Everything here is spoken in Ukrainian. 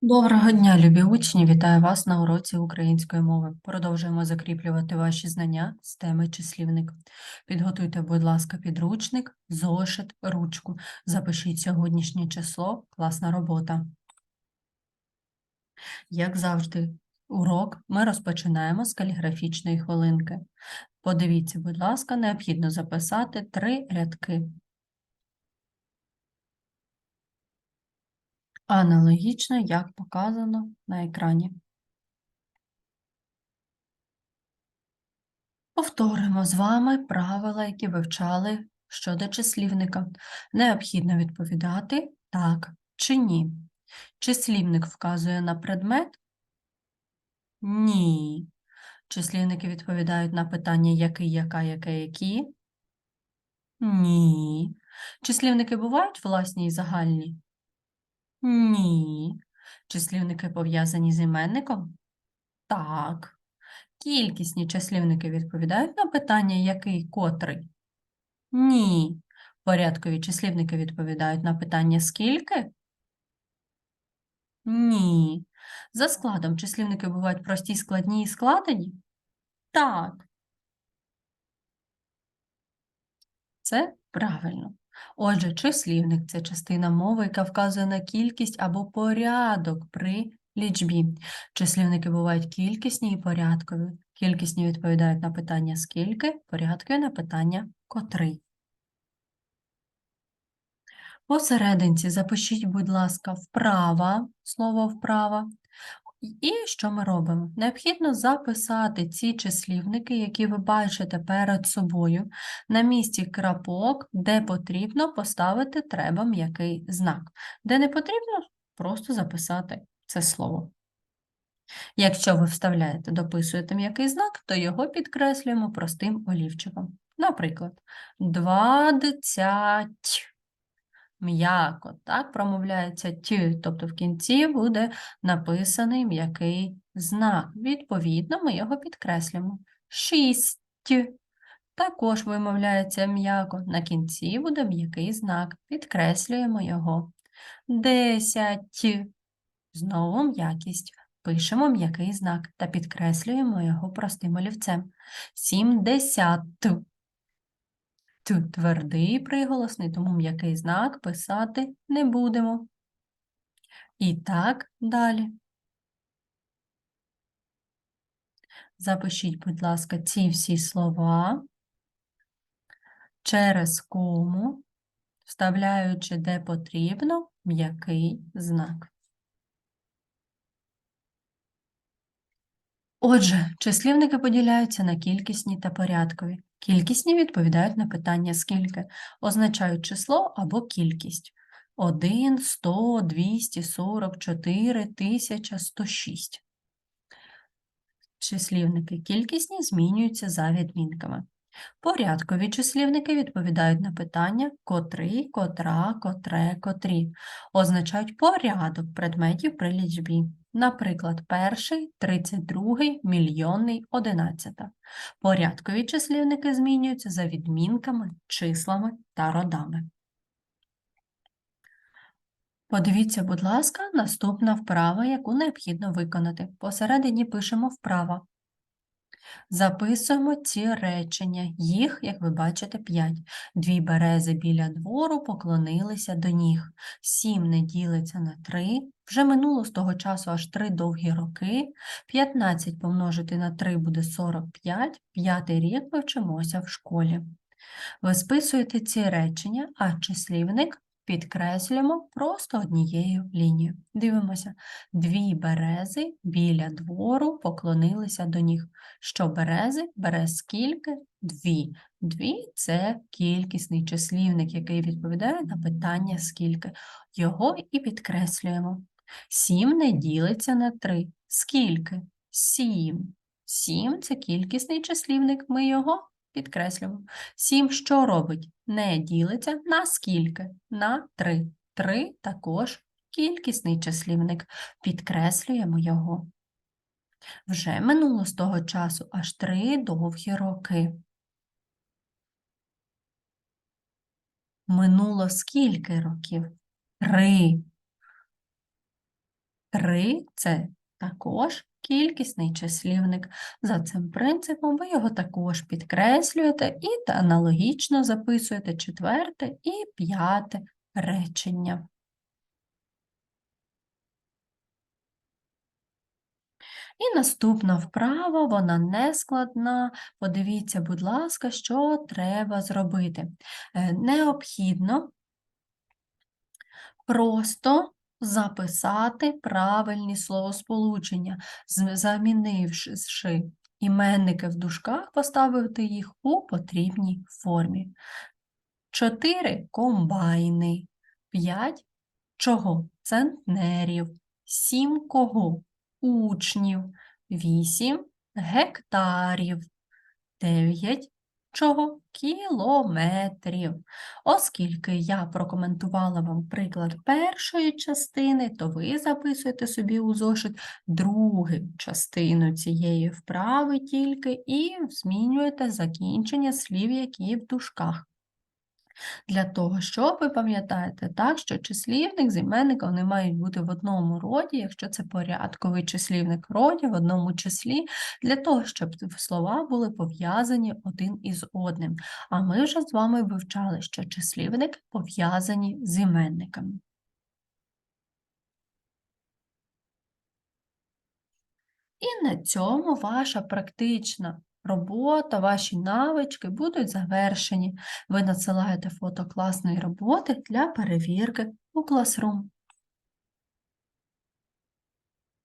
Доброго дня, любі учні! Вітаю вас на уроці української мови. Продовжуємо закріплювати ваші знання з теми числівник. Підготуйте, будь ласка, підручник, зошит, ручку. Запишіть сьогоднішнє число, класна робота. Як завжди, урок ми розпочинаємо з каліграфічної хвилинки. Подивіться, будь ласка, необхідно записати три рядки. Аналогічно, як показано на екрані. Повторимо з вами правила, які вивчали щодо числівника. Необхідно відповідати так чи ні. Числівник вказує на предмет? Ні. Числівники відповідають на питання який, яка, яке, які? Ні. Числівники бувають власні і загальні? Ні. Числівники пов'язані з іменником? Так. Кількісні числівники відповідають на питання який, котрий? Ні. Порядкові числівники відповідають на питання скільки? Ні. За складом числівники бувають прості, складні і складені? Так. Це правильно. Отже, числівник це частина мови, яка вказує на кількість або порядок при лічбі. Числівники бувають кількісні і порядкові. Кількісні відповідають на питання скільки, порядкові на питання котрий. Посерединці запишіть, будь ласка, вправа, слово вправа. І що ми робимо? Необхідно записати ці числівники, які ви бачите перед собою. На місці крапок, де потрібно поставити треба м'який знак. Де не потрібно, просто записати це слово. Якщо ви вставляєте, дописуєте м'який знак, то його підкреслюємо простим олівчиком. Наприклад, двадцять. М'яко, так, промовляється ті, тобто в кінці буде написаний м'який знак. Відповідно, ми його підкреслюємо. Шість. Також вимовляється м'яко. На кінці буде м'який знак. Підкреслюємо його. Десять. Знову м'якість. Пишемо м'який знак та підкреслюємо його простим олівцем. Сімдесят. Т твердий приголосний, тому м'який знак писати не будемо. І так далі. Запишіть, будь ласка, ці всі слова через кому, вставляючи де потрібно м'який знак. Отже, числівники поділяються на кількісні та порядкові. Кількісні відповідають на питання скільки, означають число або кількість. 1, 100, 244, 1000, 106. Числівники кількісні змінюються за відмінками. Порядкові числівники відповідають на питання котрий, котра, котре, котрі. Означають порядок предметів при лічбі. Наприклад, перший, тридцять другий, мільйонний, одинадцята. Порядкові числівники змінюються за відмінками, числами та родами. Подивіться, будь ласка, наступна вправа, яку необхідно виконати. Посередині пишемо вправа. Записуємо ці речення. Їх, як ви бачите, 5. Дві берези біля двору поклонилися до ніг. Сім не ділиться на 3. Вже минуло з того часу аж 3 довгі роки. 15 помножити на 3 буде 45. П'ятий рік ми вчимося в школі. Ви списуєте ці речення, а числівник підкреслюємо просто однією лінією. Дивимося, дві берези біля двору поклонилися до них. Що берези? Берез скільки? Дві. Дві це кількісний числівник, який відповідає на питання скільки. Його і підкреслюємо. Сім не ділиться на три. Скільки? Сім. Сім це кількісний числівник, ми його підкреслюємо. Сім що робить? Не ділиться на скільки? На три. Три також кількісний числівник. Підкреслюємо його. Вже минуло з того часу аж три довгі роки. Минуло скільки років? Три. Три це також кількісний числівник. За цим принципом ви його також підкреслюєте і аналогічно записуєте четверте і п'яте речення. І наступна вправа, вона не складна. Подивіться, будь ласка, що треба зробити. Е, Необхідно просто записати правильні словосполучення, замінивши іменники в дужках, поставити їх у потрібній формі. Чотири комбайни, п'ять чого? Центнерів, сім кого? Учнів, вісім гектарів, дев'ять чого? Кілометрів. Оскільки я прокоментувала вам приклад першої частини, то ви записуєте собі у зошит другу частину цієї вправи тільки і змінюєте закінчення слів, які в дужках. Для того, щоб ви пам'ятаєте так, що числівник з іменником не мають бути в одному роді, якщо це порядковий числівник роді в одному числі, для того, щоб слова були пов'язані один із одним. А ми вже з вами вивчали, що числівники пов'язані з іменниками. І на цьому ваша практична робота, ваші навички будуть завершені. Ви надсилаєте фото класної роботи для перевірки у Classroom.